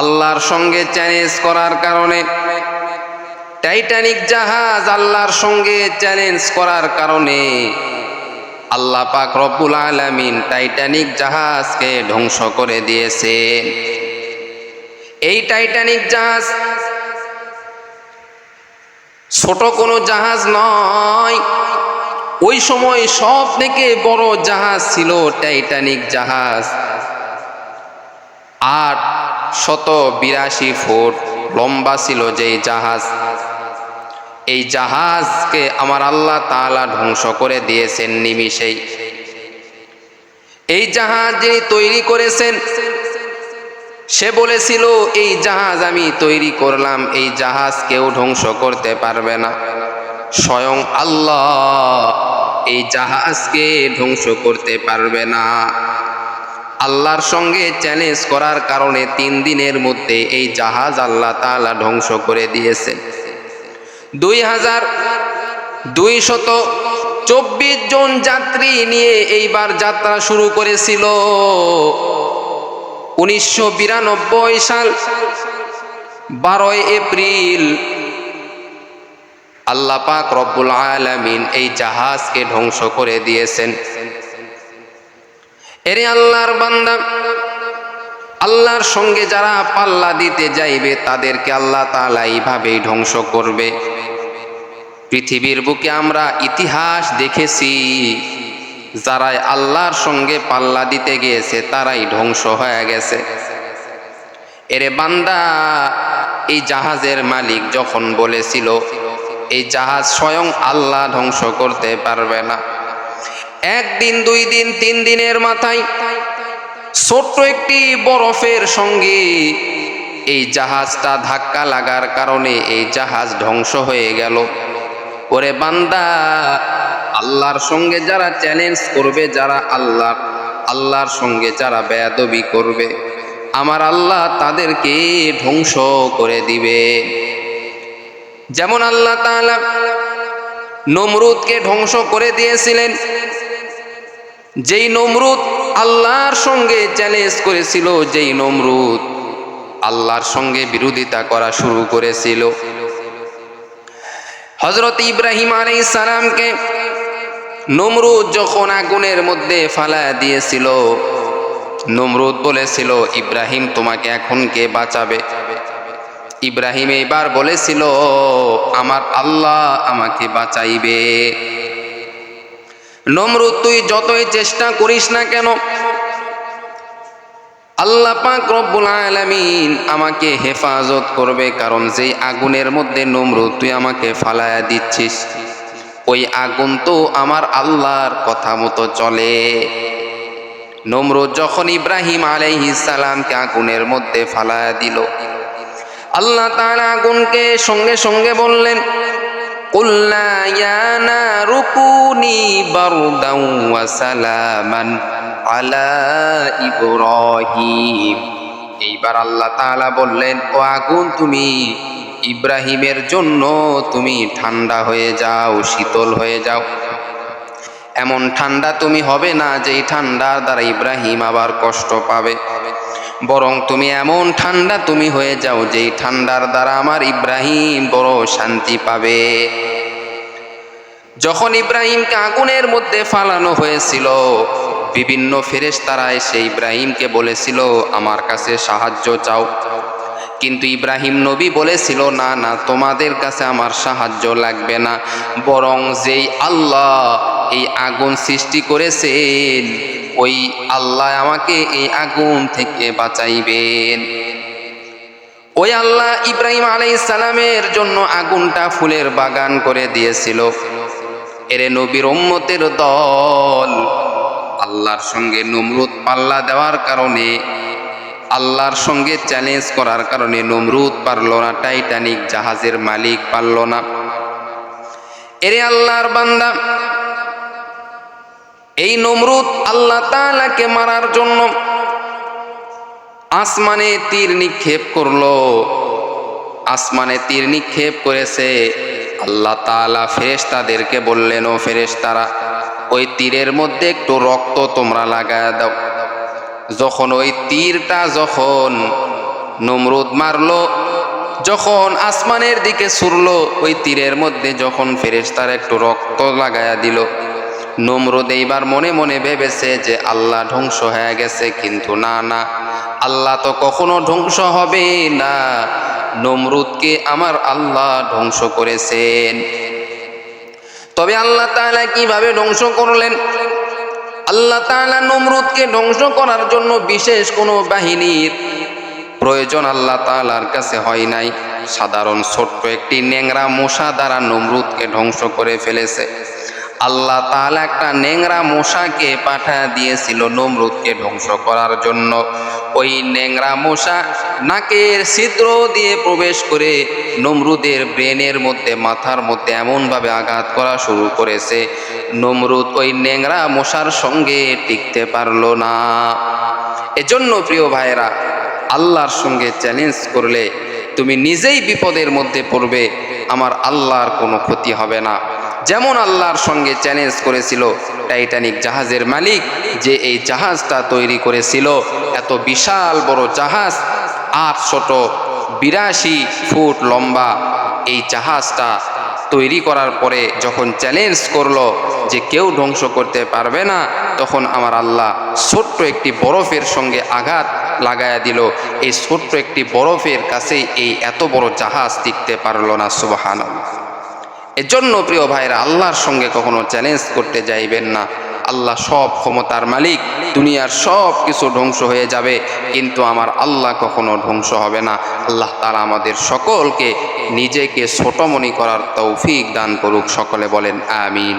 আল্লাহর সঙ্গে চ্যালেঞ্জ করার কারণে। টাইটানিক জাহাজ আল্লাহর সঙ্গে চ্যালেঞ্জ করার কারণে। আল্লাহ পাক রব্বুল আলামিন টাইটানিক জাহাজকে ধ্বংস করে দিয়েছে। এই টাইটানিক জাহাজ ছোট কোনো জাহাজ নয়। ওই সময় সব থেকে বড় জাহাজ ছিল টাইটানিক জাহাজ। আট শত বিরাশি ফুট লম্বা ছিল যেই জাহাজ। এই জাহাজকে আমার আল্লাহ তালা ধ্বংস করে দিয়েছেন নিমিষেই। এই জাহাজ যিনি তৈরি করেছেন, সে বলেছিল, এই জাহাজ আমি তৈরি করলাম, এই জাহাজ কেউ ধ্বংস করতে পারবে না। স্বয়ং আল্লাহ এই জাহাজকে ধ্বংস করতে পারবে না। আল্লাহর সঙ্গে চ্যালেঞ্জ করার কারণে তিন দিনের মধ্যে এই জাহাজ আল্লাহ তাআলা ধ্বংস করে দিয়েছে দুই হাজার দুই শত চব্বিশ জন যাত্রী নিয়ে এইবার যাত্রা শুরু করেছিল। উনিশশো বিরানব্বই সাল বারোই এপ্রিল। আল্লাহ পাক রব্বুল আলামিন এই জাহাজকে ধ্বংস করে দিয়েছেন। এরে আল্লাহর বান্দা, আল্লাহর সঙ্গে যারা পাল্লা দিতে যাইবে, তাদেরকে আল্লাহ তাআলা এইভাবেই ধ্বংস করবে। পৃথিবীর বুকে আমরা ইতিহাস দেখেছি, যারাই আল্লাহর সঙ্গে পাল্লা দিতে গিয়েছে, তারাই ধ্বংস হয়ে গেছে। এরে বান্দা, এই জাহাজের মালিক যখন বলেছিল, এই জাহাজ স্বয়ং আল্লাহ ধ্বংস করতে পারবে না। একদিন, দুই দিন, তিন দিনের মাথায় ছোট্ট একটি বরফের সঙ্গে এই জাহাজটা ধাক্কা লাগার কারণে এই জাহাজ ধ্বংস হয়ে গেল। ওরে বান্দা, আল্লাহর সঙ্গে যারা চ্যালেঞ্জ করবে, যারা আল্লাহ, আল্লাহর সঙ্গে যারা বেয়াদবি করবে, আমার আল্লাহ তাদেরকে ধ্বংস করে দিবে। যেমন আল্লাহ তাআলা নমরুদকে ধ্বংস করে দিয়েছিলেন। যেই নমরুদ আল্লাহর সঙ্গে চ্যালেঞ্জ করেছিল, যেই নমরুদ আল্লাহর সঙ্গে বিরোধিতা করা শুরু করেছিল। হজরত ইব্রাহিম আলাই সালামকে নমরুদ যখন আগুনের মধ্যে ফালা দিয়েছিল, নমরুদ বলেছিল, ইব্রাহিম, তোমাকে এখন কে বাঁচাবে? ইব্রাহিম এইবার বলেছিল, আমার আল্লাহ আমাকে বাঁচাইবে। নমরুদ, তুই যতই চেষ্টা করিস না কেন, আল্লাহ পাক রব্বুল আলামিন আমাকে হেফাজত করবে, কারণ যেই আগুনের মধ্যে নমরুদ, তুই আমাকে ফালায়া দিচ্ছিস, ওই আগুন তো আমার আল্লাহর কথা মতো চলে। নমরুদ যখন ইব্রাহিম আলাইহিস সালামকে আগুনের মধ্যে ফালায়া দিল আল্লাহ তাআলা আগুনকে সঙ্গে সঙ্গে বললেন কুল্লা রুকুনি বারদাউ ওয়া সালামান আলা ইব্রাহিম। এইবার আল্লাহ তাআলা বললেন, ও আগুন, তুমি ইব্রাহিমের জন্য তুমি ঠান্ডা হয়ে যাও, শীতল হয়ে যাও। এমন ঠান্ডা তুমি হবে না, যেই ঠান্ডার দ্বারা ইব্রাহিম আবার কষ্ট পাবে। হবে বরং তুমি এমন ঠান্ডা তুমি হয়ে যাও যেই ঠান্ডার দ্বারা আমার ইব্রাহিম বড় শান্তি পাবে। যখন ইব্রাহিমকে আগুনের মধ্যে ফালানো হয়েছিল, বিভিন্ন ফেরেশতারা এসে ইব্রাহিমকে বলেছিল, আমার কাছে সাহায্য চাও। কিন্তু ইব্রাহিম নবী বলেছিল, না না, তোমাদের কাছে আমার সাহায্য লাগবে না। বরং যেই আল্লাহ এই আগুন সৃষ্টি করেছেন ওই আল্লাহ আমাকে এই আগুন থেকে বাঁচাইবেন। ওই আল্লাহ ইব্রাহিম আলাইহিস সালামের জন্য আগুনটা ফুলের বাগান করে দিয়েছিল। এরে নবীর উম্মতের দল। আল্লাহর সঙ্গে নমরুদ পাল্লা দেওয়ার কারণে, আল্লাহর সঙ্গে চ্যালেঞ্জ করার কারণে নমরুদ পারল না টাইটানিক জাহাজের মালিক পারল না। এরে আল্লাহর বান্দা এই নমরুদ আল্লাহ তাআলাকে মারার জন্য আসমানে তীর নিক্ষেপ করল। আসমানে তীর নিক্ষেপ করেছে। আল্লাহ তাআলা ফেরেশতাদেরকে বললেন, ও ফেরেশতারা, ওই তীরের মধ্যে একটু রক্ত তোমরা লাগায় দাও। যখন ওই তীরটা যখন নমরুদ মারলো, যখন আসমানের দিকে ছুড়লো, ওই তীরের মধ্যে যখন ফেরেশতার একটু রক্ত লাগায়া দিল নমরুদ এইবার মনে মনে ভেবেছে যে আল্লাহ ধ্বংস হয়ে গেছে, কিন্তু না না। আল্লাহ তো কখনো ধ্বংস হবে না। নমরুদকে আমার আল্লাহ ধ্বংস করেছেন। তবে আল্লাহ তাআলা কীভাবে ধ্বংস করলেন? আল্লাহ তাআলা নমরুদকে ধ্বংস করার জন্য বিশেষ কোনো বাহিনীর প্রয়োজন আল্লাহ তাআলার কাছে হয় নাই। সাধারণ ছোট্ট একটি ন্যাংরা মশা দ্বারা নমরুদকে ধ্বংস করে ফেলেছে। আল্লাহ তাহলে একটা ন্যাংরা মশাকে পাঠা দিয়েছিল নমরুদকে ধ্বংস করার জন্য। ওই ন্যাংরা মশা নাকের ছিদ্র দিয়ে প্রবেশ করে নমরুদের ব্রেনের মধ্যে, মাথার মধ্যে এমনভাবে আঘাত করা শুরু করেছে। নমরুদ ওই ন্যাংরা মশার সঙ্গে টিকতে পারল না। এজন্য প্রিয় ভাইরা আল্লাহর সঙ্গে চ্যালেঞ্জ করলে তুমি নিজেই বিপদের মধ্যে পড়বে, আমার আল্লাহর কোনো ক্ষতি হবে না। যেমন আল্লাহর সঙ্গে চ্যালেঞ্জ করেছিল টাইটানিক জাহাজের মালিক, যে এই জাহাজটা তৈরি করেছিল, এত বিশাল বড় জাহাজ, আটশত বিরাশি ফুট লম্বা। এই জাহাজটা তৈরি করার পরে যখন চ্যালেঞ্জ করল যে কেউ ধ্বংস করতে পারবে না, তখন আমার আল্লাহ ছোট্ট একটি বরফের সঙ্গে আঘাত লাগায়া দিল। এই ছোট্ট একটি বরফের কাছেই এই এত বড় জাহাজ টিকতে পারল না সুবাহান এজন্য প্রিয় ভাইরা, আল্লাহর সঙ্গে কখনো চ্যালেঞ্জ করতে যাইবেন না। আল্লাহ সব ক্ষমতার মালিক, দুনিয়ার সব কিছু ধ্বংস হয়ে যাবে, কিন্তু আমার আল্লাহ কখনো ধ্বংস হবে না। আল্লাহ তারা আমাদের সকলকে নিজেকে ছোট করার তৌফিক দান করুক, সকলে বলেন, আমিন।